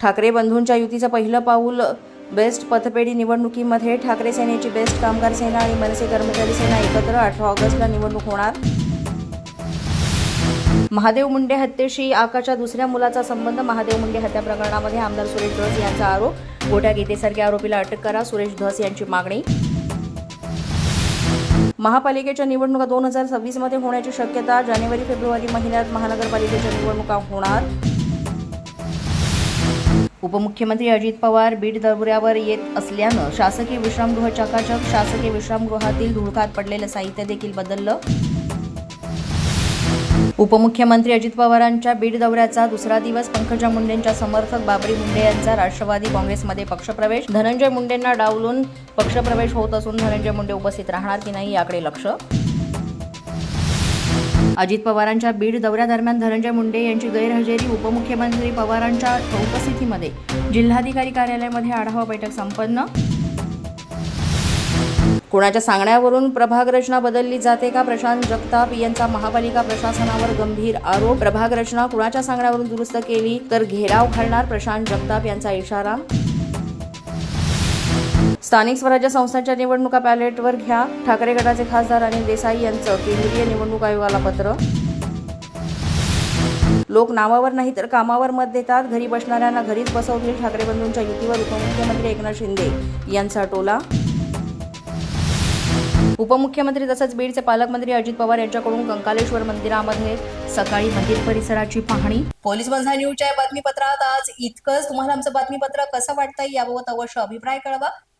ठाकरे बंधूंच्या युतीचं पहिलं पाऊल बेस्ट पथपेढी निवडणुकीमध्ये ठाकरे सेनेची बेस्ट कामगार सेना आणि मनसे कर्मचारी सेना एकत्र अठरा ऑगस्टला निवडणूक होणार. महादेव मुंडे हत्येशी आकाच्या दुसऱ्या मुलाचा संबंध महादेव मुंडे हत्या प्रकरणामध्ये आमदार सुरेश धस यांचा आरोप. गोट्या गीतेसारख्या आरोपीला अटक करा सुरेश धस यांची मागणी. महापालिकेच्या निवडणुका दोन हजार सव्वीसमध्ये होण्याची शक्यता जानेवारी फेब्रुवारी महिन्यात महानगरपालिकेच्या निवडणुका होणार. उपमुख्यमंत्री अजित पवार बीड दौऱ्यावर येत असल्यानं शासकीय विश्रामगृह चकाचक शासकीय विश्रामगृहातील धुळकात पडलेलं साहित्य देखील बदललं. उपमुख्यमंत्री अजित पवारांच्या बीड दौऱ्याचा दुसरा दिवस पंकजा मुंडेंच्या समर्थक बाबरी मुंडे यांचा राष्ट्रवादी काँग्रेसमध्ये पक्षप्रवेश. धनंजय मुंडेंना डावलून पक्षप्रवेश होत असून धनंजय मुंडे उपस्थित राहणार की नाही याकडे लक्ष? अजित पवारांच्या बीड दौऱ्यादरम्यान धनंजय मुंडे यांची गैरहजेरी उपमुख्यमंत्री पवारांच्या उपस्थितीमध्ये. जिल्हाधिकारी कार्यालयामध्ये आढावा बैठक संपन्न. कोणाच्या सांगण्यावरून प्रभाग रचना बदलली जाते का? प्रशांत जगताप यांचा महापालिका प्रशासनावर गंभीर आरोप. प्रभाग रचना कुणाच्या सांगण्यावरून दुरुस्त केली? तर घेराव घालणार प्रशांत जगताप यांचा इशारा. स्थानिक स्वराज्य संस्थांच्या निवडणुका पॅलेटवर घ्या. ठाकरे गटाचे खासदार अनिल देसाई यांचं केंद्रीय निवडणूक आयोगाला पत्र. लोक नावावर नाही तर कामावर मत देतात. घरी बसणाऱ्यांना घरीच बसवतील ठाकरे बंधूंच्या युतीवर उपमुख्यमंत्री एकनाथ शिंदे यांचा टोला. उपमुख्यमंत्री तसंच बीडचे पालकमंत्री अजित पवार यांच्याकडून कंकालेश्वर मंदिरामध्ये सकाळी मंदिर परिसराची पाहणी. पोलीस बंधा न्यूजच्या बातमीपत्रात आज इतकंच. तुम्हाला आमचं बातमीपत्र कसं वाटतंय याबाबत अवश्य अभिप्राय कळवा.